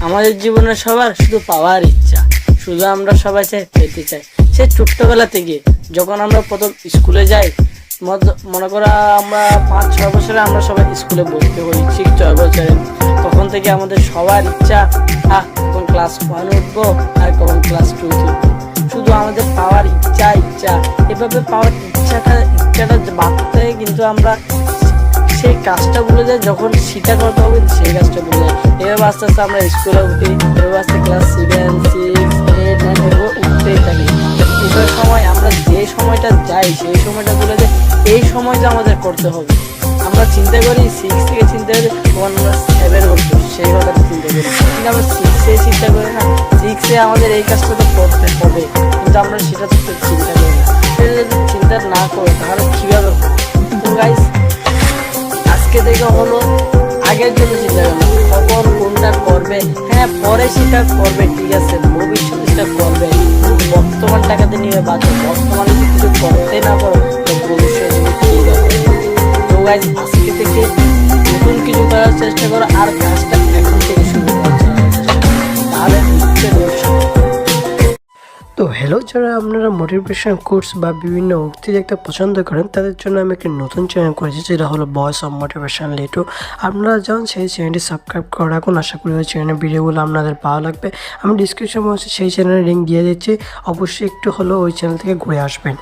আমাদের জীবনে সবার শুধু পাওয়ার ইচ্ছা। শুধু আমরা সবাই চাই পেতে চাই। সে ছোট্টবেলা থেকে যখন আমরা প্রথম স্কুলে যাই মনে করো আমরা পাঁচ, ছয় বছরে আমরা সবাই স্কুলে ভর্তি হই, ঠিক ছয় বছরে। তখন থেকে আমাদের সবার ইচ্ছা, আহ, কখন ক্লাস ওয়ান উঠবো আর কখন ক্লাস টু উঠবো। শুধু আমাদের পাওয়ার ইচ্ছা ইচ্ছা। এভাবে পাওয়ার ইচ্ছাটা ইচ্ছাটা বাড়তে কিন্তু আমরা সেই কাজটা ভুলে যায়, যখন সেটা করতে হবে, সেই কাজটা ভুলে যায়। এভাবে আস্তে আস্তে আমরা স্কুলে উঠি, এভাবে আস্তে class seven six eight nine এভাবে উঠতেই থাকি। এসব সময় আমরা যে সময়টা যাই, সেই সময়টা ভুলে যাই এই সময়টা আমাদের করতে হবে। আমরা চিন্তা করি সিক্স থেকে চিন্তা করি, তখন আমরা সেভেন উঠবো, সেই কথাটা চিন্তা করি। কিন্তু আমরা সিক্সে চিন্তা করি না সিক্সে আমাদের এই কাজটা তো করতে হবে। কিন্তু আমরা সেটা তো চিন্তা করি না। চিন্তা না করি, তাহলে আগের জন্য চিন্তা করবে কখন কোনটা করবে? হ্যাঁ পরে সেটা করবে, ঠিক আছে। ভবিষ্যতে সেটা করবে। বর্তমান টাকাতে নিয়ে বাঁচো বর্তমানে কিছু করতে না পারো, তো ভবিষ্যতে থেকে নতুন কিছু করার চেষ্টা করো। আর কাজটা তো হ্যালো যারা আপনারা মোটিভেশন কোর্স বা বিভিন্ন উক্তি দেখতে পছন্দ করেন, তাদের জন্য আমি একটি নতুন চ্যানেল করেছি যেটা হলো বয়েস অফ মোটিভেশন লেটু আপনারা যখন সেই চ্যানেলটি সাবস্ক্রাইব করে রাখুন, আশা করি ওই চ্যানেলের ভিডিওগুলো আপনাদের ভালো লাগবে। আমি ডিসক্রিপশন বক্সে সেই চ্যানেলের লিঙ্ক দিয়ে দিচ্ছি। অবশ্যই একটু হলেও ওই চ্যানেল থেকে ঘুরে আসবেন।